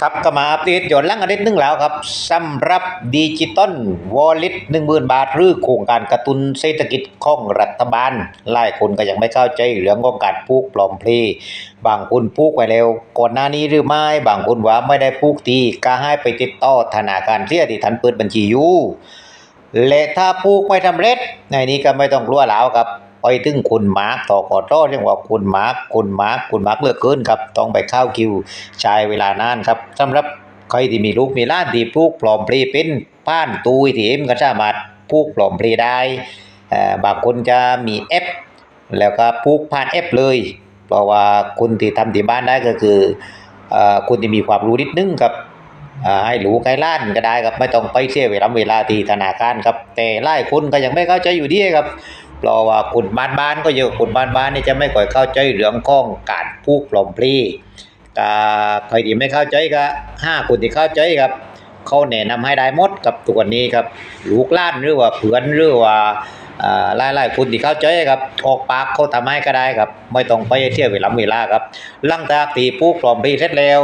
ครับก็มาอัปเดตย้อนหลังอาทิตย์หนึงแล้วครับสำหรับดิจิตอลวอลเล็ตหนึ่งหมื่นบาท หรือโครงการกระตุ้นเศรษฐกิจของรัฐบาล หลายคนก็ยังไม่เข้าใจเรื่องของการปลูกปลอมเพลย์บางคนปลูกไว้แล้ว ก่อนหน้านี้หรือไม่ บางคนว่าไม่ได้ปลูกตีก็ให้ไปติดต่อธนาคารเสียที่ท่านเปิดบัญชีอยู่และถ้าปลูกไม่สำเร็จในนี้ก็ไม่ต้องกลัวแล้วครับ ไปถึงคุณมาร์กต่อกอดรอเรียกว่าคุณมาร์กคุณมาร์กคุณมาร์กเลือกเกินครับต้องไปเข้าคิวใช้เวลานานครับสำหรับใครที่มีลูกมีล้านที่ปลูกปลอมเพลย์เป็นป้านตุยที่เอ็มก็สามารถปลูกปลอมเพลย์ได้บางคนจะมีแอปแล้วก็ปลูกผ่านแอปเลย เพราะว่าคนที่ทำที่บ้านได้ก็คือเอ่อคนที่มีความรู้นิดนึงครับให้หรูใกล้ล้านก็ได้ครับไม่ต้องไปเสียเวลาเวลาที่ธนาคารครับแต่หลายคนก็ยังไม่เข้าใจอยู่ดีครับ เพราะว่าคนบ้านบ้านๆก็เยอะคนบ้านบ้านๆนี่จะไม่ค่อยเข้าใจเรื่องของการพูกปลอมพลย์ก็ใครที่ไม่เข้าใจก็ห้าคนที่เข้าใจครับเขาแนะนำให้ได้หมดกับตัวนี้ครับลูกล้านหรือว่าเพื่อนหรือว่าอ่าหลายๆคนที่เข้าใจครับออกปากเขาทำให้ก็ได้ครับ ไม่ต้องไปเที่ยวเวลาเวลาครับหลังจากที่ปลูกปลอมพลย์เสร็จแล้ว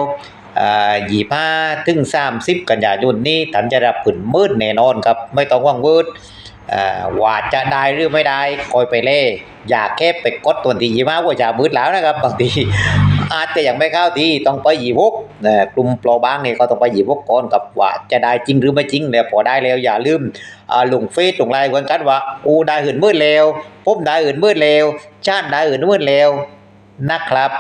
อ่ายี่ห้าถึงสามสิบกันยายนนี้ท่านจะรับผลมืดแน่นอนครับ ไม่ต้องว่างวืดอ่า ว่าจะได้หรือไม่ได้คอยไปเล่ อย่าแค่ไปกดตัวที่ยี่ห้าว่าจะมืดแล้วนะครับบางทีอาจจะยังไม่เข้าที่ต้องไปหยี่หกนะกลุ่มปลอบางเนี่ยก็ต้องไปหยี่หกก่อนกับว่าจะได้จริงหรือไม่จริงแล้วพอได้แล้วอย่าลืมลงเฟซลงไลน์กันกันว่าอูได้หื่นมืดแล้วผมได้หื่นมืดแล้วชาติได้หื่นมืดแล้วนะครับ